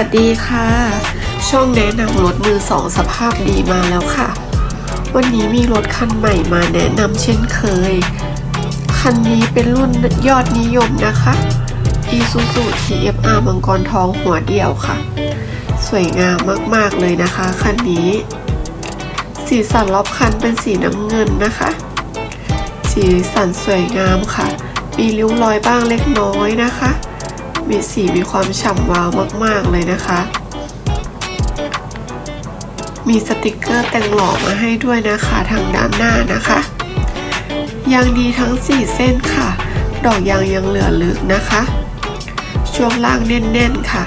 วัสดีค่ะ ช่องแนะนำรถมือสองสภาพดีมาแล้วค่ะ วันนี้มีรถคันใหม่มาแนะนำเช่นเคย คันนี้เป็นรุ่นยอดนิยมนะคะ Isuzu TFR มังกรทองหัวเดียวค่ะ สวยงามมากๆเลยนะคะคันนี้ สีสันรอบคันเป็นสีน้ำเงินนะคะ สีสันสวยงามค่ะ มีริ้วรอยบ้างเล็กน้อยนะคะ มีสีมีความฉ่ำวาวมาก ๆ เลยนะคะ มีสติกเกอร์แต่งหล่อมาให้ด้วยนะคะทางด้านหน้านะคะ ยางดีทั้ง 4 เส้นค่ะ ดอกยางยังเหลือลึกนะคะ ช่วงล่างแน่น ๆ ค่ะ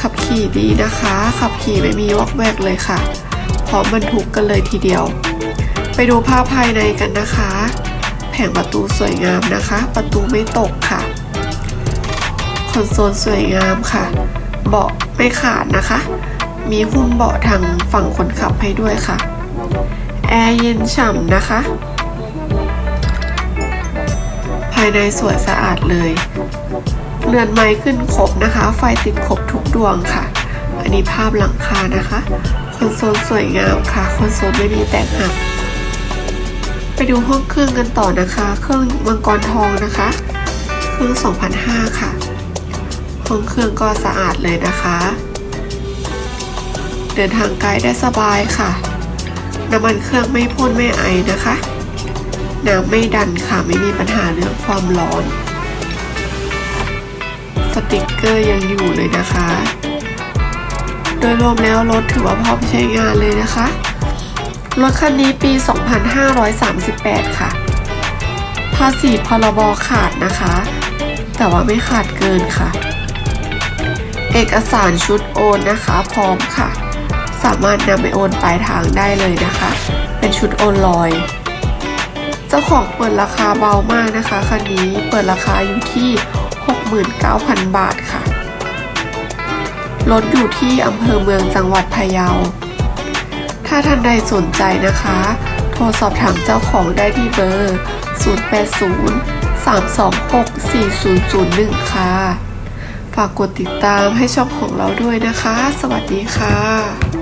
ขับขี่ดีนะคะ ขับขี่ไม่มีวอกแวกเลยค่ะ พร้อมบรรทุกกันเลยทีเดียว ไปดูภาพภายในกันนะคะ แผงประตูสวยงามนะคะ ประตูไม่ตกค่ะ คอนโซลสวยงามค่ะ เบาะไม่ขาดนะคะ มีหุ้มเบาะทางฝั่งคนขับให้ด้วยค่ะ แอร์เย็นฉ่ำนะคะ ภายในสวยสะอาดเลย เรือนไม้ขึ้นครบนะคะ ไฟติดครบทุกดวงค่ะ อันนี้ภาพหลังคานะคะ คอนโซลสวยงามค่ะ คอนโซลไม่มีแตกหักไปดูห้องเครื่องกันต่อนะคะ เครื่องมังกรทองนะคะ เครื่อง 2005 ค่ะ ห้องเครื่องก็สะอาดเลยนะคะ เดินทางไกลได้สบายค่ะ น้ำมันเครื่องไม่พ่นไม่ไอนะคะ น้ำไม่ดันค่ะไม่มีปัญหาเรื่องความร้อน สติกเกอร์ยังอยู่เลยนะคะ โดยรวมแล้วรถถือว่าพร้อมใช้งานเลยนะคะ รถคันนี้ปี 2538 ค่ะ ภาษีพรบขาดนะคะแต่ว่าไม่ขาดเกินค่ะ เอกสารชุดโอนนะคะ พร้อมค่ะ สามารถนำไปโอนปลายทางได้เลยนะคะ เป็นชุดโอนลอย เจ้าของเปิดราคาเบามากนะคะคันนี้เปิดราคาอยู่ที่ 69,000 บาทค่ะรถอยู่ที่อำเภอเมืองจังหวัดพะเยา ถ้าท่านใดสนใจนะคะ โทรสอบถามเจ้าของได้ที่เบอร์ 080 326 4001 ค่ะากกดติดตามให้ช่องของเราด้วยนะคะ สวัสดีค่ะ